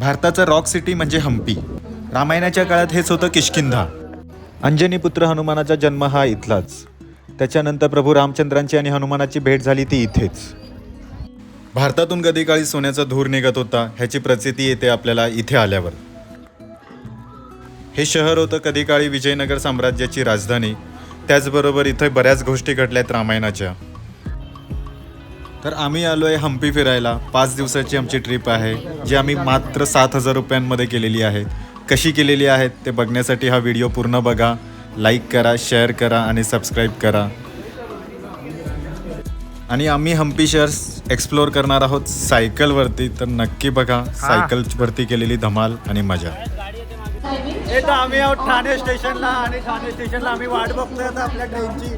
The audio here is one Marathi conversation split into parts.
भारताचं रॉक सिटी म्हणजे हम्पी. रामायणाच्या काळात हेच होतं किष्किंधा. अंजनीपुत्र हनुमानाचा जन्म हा इथलाच. त्याच्यानंतर प्रभू रामचंद्रांची आणि हनुमानाची भेट झाली ती इथेच. भारतातून कधी काळी सोन्याचा धूर निघत होता ह्याची प्रचिती येते आपल्याला इथे आल्यावर. हे शहर होतं कधी काळी विजयनगर साम्राज्याची राजधानी. त्याचबरोबर इथे बऱ्याच गोष्टी घडल्यात रामायणाच्या. तर आम्ही आलो आहे हम्पी फिरायला. पाच दिवसाची आमची ट्रिप आहे जी आम्ही मात्र सात हजार रुपयांमध्ये केलेली आहे. कशी केलेली आहे ते बघण्यासाठी हा व्हिडिओ पूर्ण बघा. लाईक करा शेअर करा आणि सबस्क्राईब करा. आणि आम्ही हम्पी शहर एक्सप्लोअर करणार आहोत सायकलवरती तर नक्की बघा. सायकलवरती केलेली धमाल आणि मजा. येतो आम्ही आहोत ठाणे स्टेशनला आणि ठाणे स्टेशनला आम्ही वाट बघतोय आता आपल्या ट्रेनची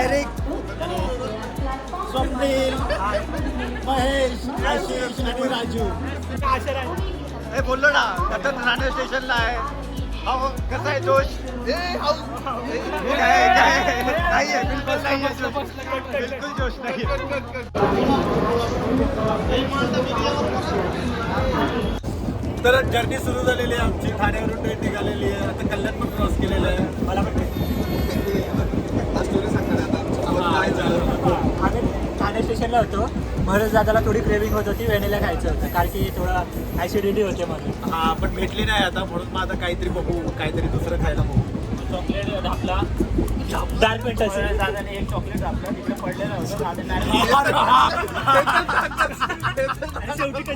एरिक स्वप्नील महेश आशिष आणि राजू. हे बोललो ना आता ठाणे स्टेशनला आहे. हो कसा आहे जोश? काय काय नाही आहे बिलकुल नाही आहे जोश. बिलकुल जोश नाही तर जर्नी सुरू झालेली आहे आमची ठाण्यावरून ट्रेन निघालेली आहे. आता कल्याण पण क्रॉस केलेलं आहे. मला पण आम्ही ठाणे स्टेशनला होतो महाराज दादाला थोडी क्रेविंग होत होती वेणीला खायचं होतं कारण की थोडं ॲसिडिटी होते म्हणून. हा पण भेटली नाही आता म्हणून मग आता काहीतरी बघू काहीतरी दुसरं खायला बघू. चॉकलेट मिनटाचं दादाने एक चॉकलेट आपलं तिकडे पडलेलं होतं शेवटी ती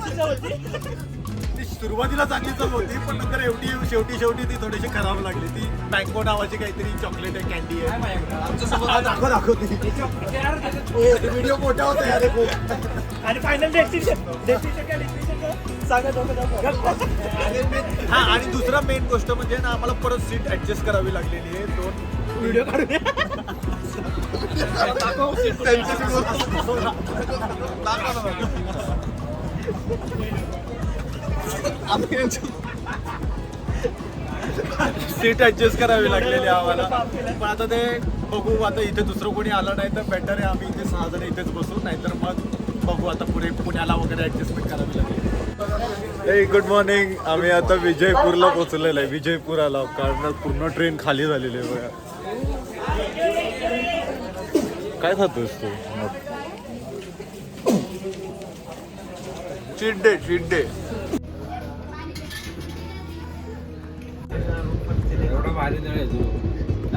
सुरुवातीला चांगली चव होती पण नंतर एवढी शेवटी शेवटी ती थोडीशी खराब लागली. ती मँगो नावाची काहीतरी चॉकलेट आहे कॅन्डी आहे. दाखव दाखव ती. व्हिडिओ मोठा होता यार आणि फायनल हा आणि दुसरा मेन गोष्ट म्हणजे ना आम्हाला परत सीट ऍडजस्ट करावी लागलेली आहे दोन व्हिडिओ सीट ऍडजस्ट करावी लागलेली आम्हाला. पण आता ते बघू आता इथे दुसरं कोणी आलं नाही तर बेटर आहे. आम्ही इथे सहा जण इथेच बसू नाहीतर मग बघू आता पुढे पुण्याला वगैरे ऍडजस्टमेंट करावी लागेल. ए गुड मॉर्निंग आम्ही आता विजयपूरला पोहोचलेलो आहे. विजयपूर आला. कारण पूर्ण ट्रेन खाली झालेली आहे बघा. काय खातोस तू? चीट डे चीट डे एवढा भारी नळ आहे तू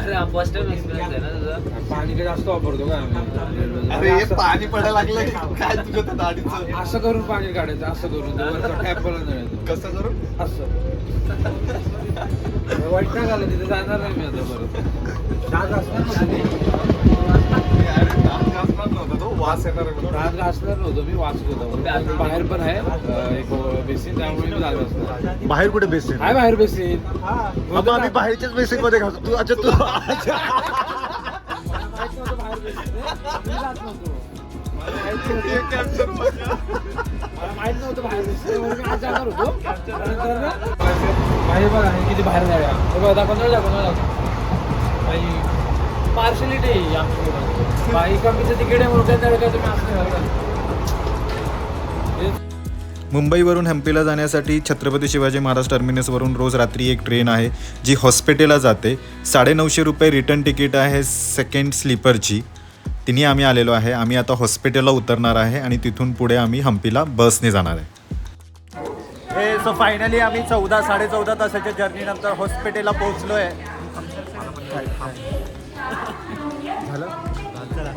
अरे फर्स्ट टाइम एक्सपिरियन्स आहे ना तुझा? पाणी काय जास्त वापरतो का आम्ही? अरे हे पाणी पडायला लागलं काय तुझं त्या दाढीचं? असं करून पाणी काढायचं असं करून. नळायचं कसं करून असं. वाईट नाही झालं तिथे जाणार नाही मी आता परत. असणार वास येणार डाग घासणार नव्हतं मी वाचत होतो बाहेर पण आहे एक बेसिन त्यामुळे मी जागा असणार बाहेर कुठे बेसिन आहे बाहेर बेसिन बाबा आम्ही बाहेरच्याच बेसिनमध्ये घालतो. तू अच्छा तू माहीत नव्हतं बाहेर होतो बाहेर बघा किती बाहेर नळ दाखव बाई पार्शलिटी आहे आहे. मुंबईवरून हम्पीला जाण्यासाठी छत्रपती शिवाजी महाराज टर्मिनसवरून रोज रात्री एक ट्रेन आहे जी हॉस्पिटलला जाते. साडेनऊशे रुपये रिटर्न तिकीट आहे सेकंड स्लीपरची तिने आम्ही आलेलो आहे. आम्ही आता हॉस्पिटलला उतरणार आहे आणि तिथून पुढे आम्ही हम्पीला बसने जाणार आहे. हे सो फायनली आम्ही चौदा साडे चौदा तासाच्या जर्नी नंतर हॉस्पिटलला पोहोचलोय. झालं?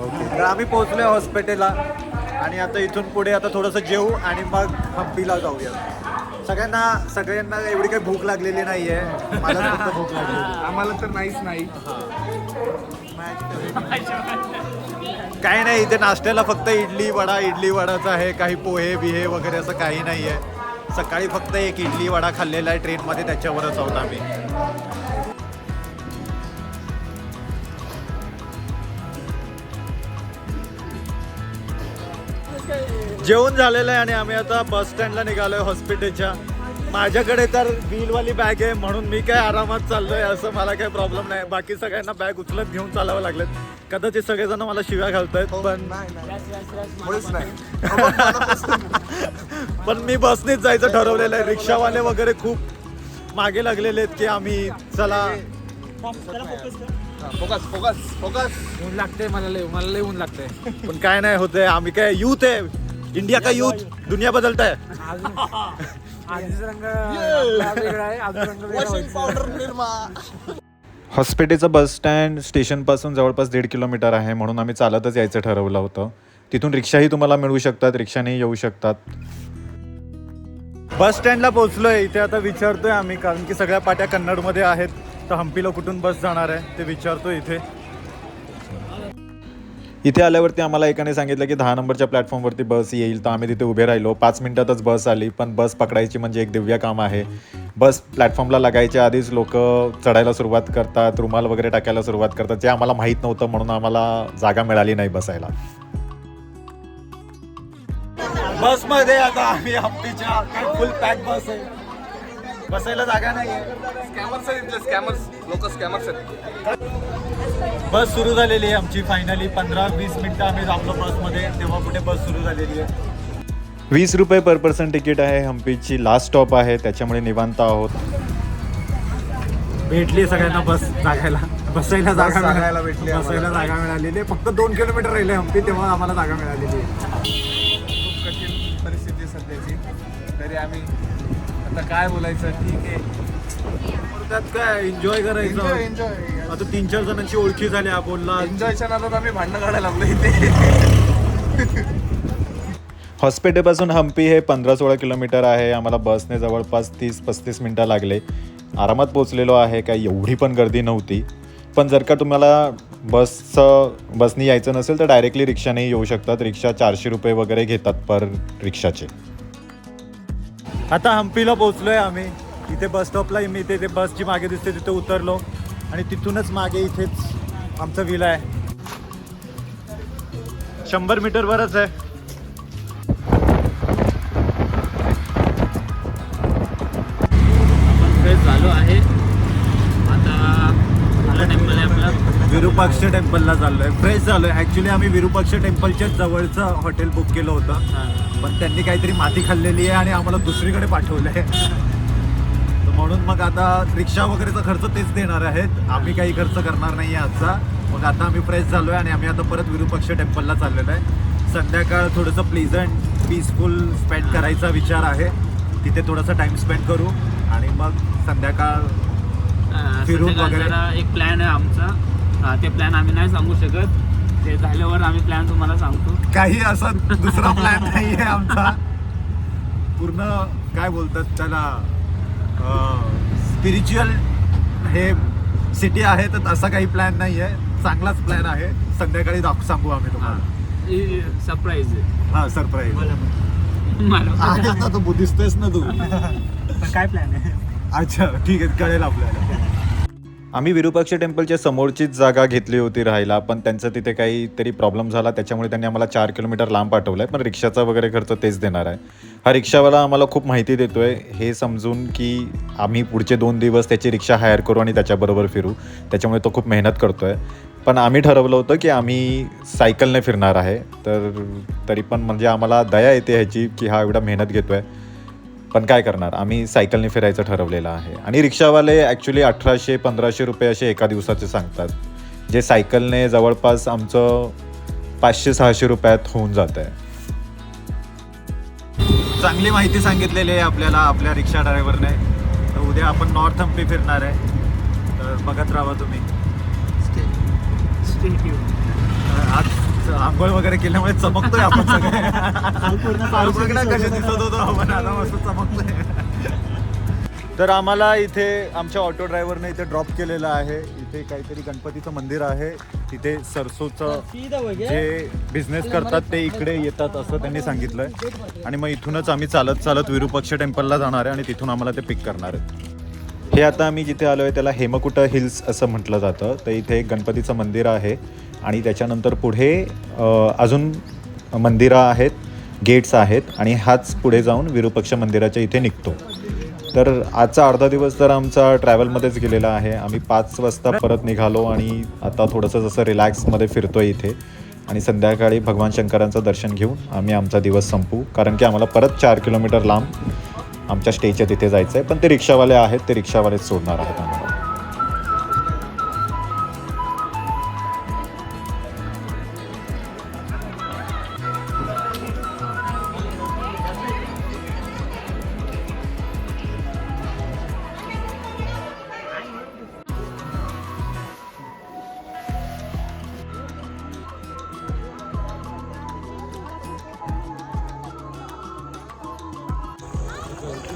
ओके तर आम्ही पोहोचलोय हॉस्पिटलला. आणि आता इथून पुढे आता थोडंसं जेवू आणि मग हम्पीला जाऊया. सगळ्यांना सगळ्यांना एवढी काही भूक लागलेली नाहीये. मला फक्त भूक लागलेली. आम्हाला तर नाहीच नाही. काही नाही इथे नाश्त्याला फक्त इडली वडा इडली वडाच आहे. काही पोहे बिहे वगैरे असं काही नाही आहे सकाळी फक्त एक इडली वडा खाल्लेला आहे ट्रेनमध्ये त्याच्यावरच आहोत आम्ही. जेवण झालेलं आहे आणि आम्ही आता बस स्टँडला निघालोय हॉस्पिटलच्या. माझ्याकडे तर बिलवाली बॅग आहे म्हणून मी काय आरामात चाललोय असं मला काही प्रॉब्लेम नाही. बाकी सगळ्यांना बॅग उचलत घेऊन चालावं लागलं कदाचित सगळेजण मला शिव्या घालतायत पण पण मी बसनेच जायचं ठरवलेलं आहे. रिक्षावाले वगैरे खूप मागे लागलेले आहेत की आम्ही चला. त्याला फोकस कर. फोकस फोकस फोकस ऊन लागते मला लय मला लय ऊन लागते पण काय नाही होते आम्ही काय युथ आहे. इंडिया का युथ? दुनिया बदलत होईल. हॉस्पिटलचं बस स्टँड स्टेशनपासून जवळपास दीड किलोमीटर आहे म्हणून आम्ही चालतच यायचं ठरवलं होतं. तिथून रिक्षाही तुम्हाला मिळू शकतात रिक्षानेही येऊ शकतात. बस स्टँडला पोहोचलोय. इथे आता विचारतोय आम्ही कारण की सगळ्या पाट्या कन्नडमध्ये आहेत. तर हम्पीला कुठून बस जाणार आहे ते विचारतोय इथे. इथे आल्यावरती आम्हाला एकाने सांगितलं की दहा नंबरच्या प्लॅटफॉर्मवरती बस येईल. तर आम्ही तिथे उभे राहिलो. पाच मिनिटातच बस आली पण बस पकडायची म्हणजे एक दिव्य काम आहे. बस प्लॅटफॉर्मला लागायच्या आधीच लोक चढायला सुरुवात करतात रुमाल वगैरे टाकायला सुरुवात करतात. जे आम्हाला माहीत नव्हतं म्हणून आम्हाला जागा मिळाली नाही बसायला. बसमध्ये आता आम्ही हम्पीच्या फुल पॅक बस आहे. बसायला जागा नाही स्कॅमर्स आहेत इथले स्कॅमर्स लोक स्कॅमर्स आहेत. बस सुरू झालेली आहे आमची फायनली पंधरा वीस मिनिटं आम्ही थांबलो बसमध्ये तेव्हा कुठे बस सुरू झालेली आहे. वीस रुपये पर पर्सन तिकीट आहे हम्पीची लास्ट स्टॉप आहे त्याच्यामुळे निवांत आहोत. भेटली सगळ्यांना बस जागायला. बसायला जागा जागायला मिळाली. भेटली बसायला जागा मिळालेली आहे. फक्त दोन किलोमीटर राहिले हम्पी तेव्हा आम्हाला जागा मिळालेली आहे. खूप कठीण परिस्थिती आहे सध्याची. तरी आम्ही आता काय बोलायचं ठीक आहे. त्यात काय एन्जॉय करायचं? एन्जॉय आता तीन चार जणांची ओळखी झाल्या बोलला एन्जॉयच्या नादात आम्ही भांडणं काढायला लागलो इथे. हॉस्पिटलपासून हम्पी हे पंधरा सोळा किलोमीटर आहे. आम्हाला बसने जवळपास तीस पस्तीस मिनटं लागले. आरामात पोचलेलो आहे. काही एवढी पण गर्दी नव्हती. पण जर का तुम्हाला बसचं बसनी यायचं नसेल तर डायरेक्टली रिक्षाने येऊ शकतात. रिक्षा चारशे रुपये वगैरे घेतात पर रिक्षाचे. आता हम्पीला पोहोचलोय आम्ही. इथे बस स्टॉपला मी इथे ते बसची मागे दिसते तिथे उतरलो. आणि तिथूनच मागे इथेच आमचा विला आहे. शंभर मीटरवरच आहे. झालो आहे. आता आहे विरुपाक्ष टेम्पलला चाललोय. फ्रेश झालोय. ऍक्च्युली आम्ही विरुपाक्ष टेम्पलच्या जवळचं हॉटेल बुक केलं होतं. पण त्यांनी काहीतरी माती खाल्लेली आहे आणि आम्हाला दुसरीकडे पाठवलंय. तर म्हणून मग आता रिक्षा वगैरेचा खर्च तेच देणार आहेत. आम्ही काही खर्च करणार नाही आजचा. मग आता आम्ही फ्रेश झालोय आणि आम्ही आता परत विरुपक्ष टेम्पलला चाललेलो आहे. संध्याकाळ थोडंसं प्लीझंट पीसफुल स्पेंड करायचा विचार आहे. तिथे थोडासा टाइम स्पेंड करू आणि मग संध्याकाळ फिरून वगैरे? एक प्लॅन आहे आमचा. ते प्लॅन आम्ही नाही सांगू शकत. ते झाल्यावर आम्ही प्लॅन तुम्हाला सांगतो. काही असा दुसरा प्लॅन नाही आहे आमचा. पूर्ण काय बोलतात त्याला? स्पिरिच्युअल हे सिटी आहे तर असा काही प्लॅन नाही आहे चांगलाच प्लॅन आहे. संध्याकाळी दाख सांगू आम्ही तुम्हाला. सरप्राईज हा सरप्राईज मला तू बुद्धिस्टच ना तू. काय प्लॅन आहे? अच्छा ठीक आहे कळेल आपल्याला. आम्ही विरुपाक्ष टेम्पलच्या समोरचीच जागा घेतली होती राहायला पण त्यांचं तिथे काहीतरी प्रॉब्लेम झाला त्याच्यामुळे त्यांनी आम्हाला चार किलोमीटर लांब पाठवलं आहे पण रिक्षाचा वगैरे खर्च तेच देणार आहे. हा रिक्षावाला आम्हाला खूप माहिती देतोय. हे समजून की आम्ही पुढचे दोन दिवस त्याची रिक्षा हायर करू आणि त्याच्याबरोबर फिरू. त्याच्यामुळे तो खूप मेहनत करतोय. पण आम्ही ठरवलं होतं की आम्ही सायकलने फिरणार आहे. तर तरी पण म्हणजे आम्हाला दया येते ह्याची की हा एवढा मेहनत घेतोय. पण काय करणार? आम्ही सायकलने फिरायचं ठरवलेलं आहे. आणि रिक्षावाले ॲक्च्युली अठराशे पंधराशे रुपये असे एका दिवसाचे सांगतात. जे सायकलने जवळपास आमचं पाचशे सहाशे रुपयात होऊन जातं आहे चांगली माहिती सांगितलेली आहे आपल्याला आपल्या रिक्षा ड्रायव्हरने तर उद्या आपण नॉर्थ हम्पी फिरणार आहे. तर बघत राहा तुम्ही. आज आंघोळ वगैरे केल्यामुळे चमकतोय आपण सगळे. कसे दिसत होतो आपण? आता मस्त चमकतोय. तर आम्हाला इथे आमच्या ऑटो ड्रायव्हरने इथे ड्रॉप केलेलं आहे. इथे काहीतरी गणपतीचं मंदिर आहे. तिथे सरसोचं जे बिझनेस करतात ते इकडे येतात असं त्यांनी सांगितलंय. आणि मग इथूनच आम्ही चालत चालत विरुपक्ष टेम्पलला जाणार आहे आणि तिथून आम्हाला ते पिक करणार आहेत. हे आता आम्ही जिथे आलो आहे त्याला हेमकुट हिल्स असं म्हटलं जातं. तर इथे एक गणपतीचं मंदिर आहे आणि त्याच्यानंतर पुढे अजून मंदिरं आहेत गेट्स आहेत आणि हाच पुढे जाऊन विरुपक्ष मंदिराच्या इथे निघतो. तर आजचा अर्धा दिवस तर आमचा ट्रॅव्हलमध्येच गेलेला आहे. आम्ही पाच वाजता परत निघालो आणि आता थोडंसं जसं रिलॅक्समध्ये फिरतोय इथे. आणि संध्याकाळी भगवान शंकरांचं दर्शन घेऊन आम्ही आमचा दिवस संपू. कारण की आम्हाला परत चार किलोमीटर लांब आमच्या स्टेच्या तिथे जायचं आहे पण ते रिक्षावाले आहेत ते रिक्षावालेच सोडणार आहेत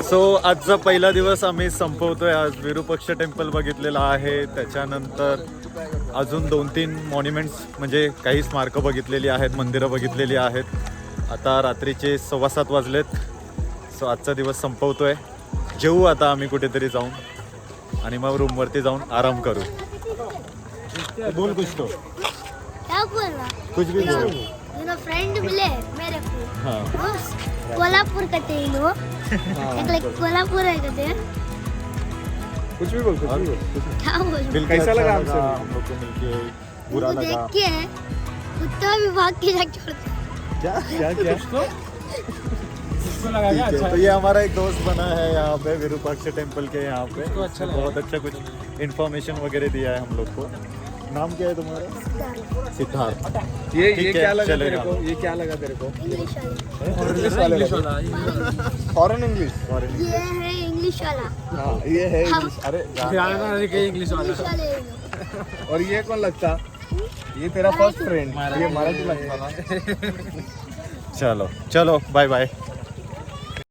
सो आजचा पहिला दिवस आम्ही संपवतोय. आज विरूपक्ष टेम्पल बघितलेलं आहे. त्याच्यानंतर अजून दोन तीन मॉन्युमेंट्स म्हणजे काही स्मारकं बघितलेली आहेत मंदिरं बघितलेली आहेत. आता रात्रीचे सव्वा सात वाजलेत. सो आजचा दिवस संपवतोय. जेवू आता आम्ही कुठेतरी जाऊन. आणि मग रूमवरती जाऊन आराम करू. बोल कुछ तो कुछ भी बोल. फ्रेंड मिले मेरे को। हाँ. कोल्हापुर का एक कोल्हापुर है कहते हैं। कुछ भी बोल कुछ भी बोल क्या बोल। मिलके कैसा लगा हमसे? हम लोग को मिलके बुरा लगा। देख के कुत्ता भी भाग के जाके छोड़ता क्या? क्या क्या? लगा है, अच्छा तो ये हमारा एक दोस्त बना है यहाँ पे विरूपाक्ष टेंपल के यहाँ पे। तो अच्छा बहुत अच्छा कुछ इन्फॉर्मेशन वगैरह दिया है हम लोग को। नाम क्या है तुम्हारा? सिद्धार्थ। ये ये क्या लगा तेरे को? ये क्या लगा तेरे को? इंग्लिश वाला इंग्लिश इंग्लिश वाले फॉरेन इंग्लिश ये है इंग्लिश वाला। हाँ ये है। इंग्लिश अरे इंग्लिश इंग्लिश वाला। और ये कौन लगता? ये तेरा फ़र्स्ट फ्रेंड ये मराठी लगता ना। चलो चलो बाय बाय